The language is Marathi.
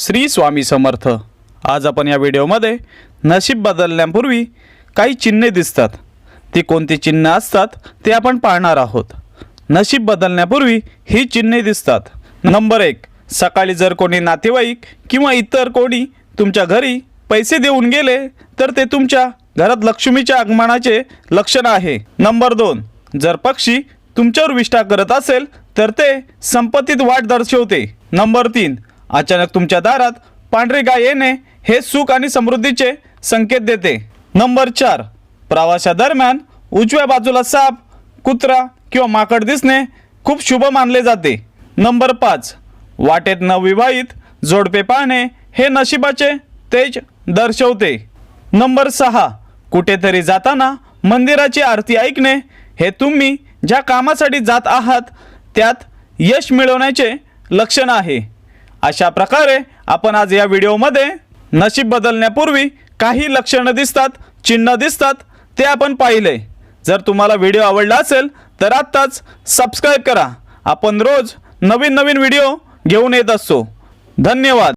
श्री स्वामी समर्थ. आज आपण या व्हिडिओमध्ये नशीब बदलण्यापूर्वी काही चिन्हे दिसतात. ती कोणती चिन्ह असतात ते आपण पाहणार आहोत. नशीब बदलण्यापूर्वी ही चिन्हे दिसतात. नंबर एक सकाळी जर कोणी नातेवाईक किंवा इतर कोणी तुमच्या घरी पैसे देऊन गेले तर ते तुमच्या घरात लक्ष्मीच्या आगमनाचे लक्षण आहे. नंबर दोन जर पक्षी तुमच्यावर विष्ठा करत असेल तर ते संपत्तीत वाढ दर्शवते. नंबर तीन अचानक तुमच्या दारात पांढरी गाय येणे हे सुख आणि समृद्धीचे संकेत देते. नंबर चार. प्रवाशादरम्यान उजव्या बाजूला साप कुत्रा किंवा माकड दिसणे खूप शुभ मानले जाते. नंबर पाच. वाटेत नवविवाहित जोडपे पाहणे हे नशिबाचे तेज दर्शवते. नंबर सहा. कुठेतरी जाताना मंदिराची आरती ऐकणे हे तुम्ही ज्या कामासाठी जात आहात त्यात यश मिळवण्याचे लक्षण आहे. अशा प्रकारे आपण आज या व्हिडिओमध्ये नशीब बदलण्यापूर्वी काही लक्षणं दिसतात चिन्ह दिसतात ते आपण पाहिले. जर तुम्हाला व्हिडिओ आवडला असेल तर आत्ताच सबस्क्राईब करा. आपण रोज नवीन नवीन व्हिडिओ घेऊन येत असतो. धन्यवाद.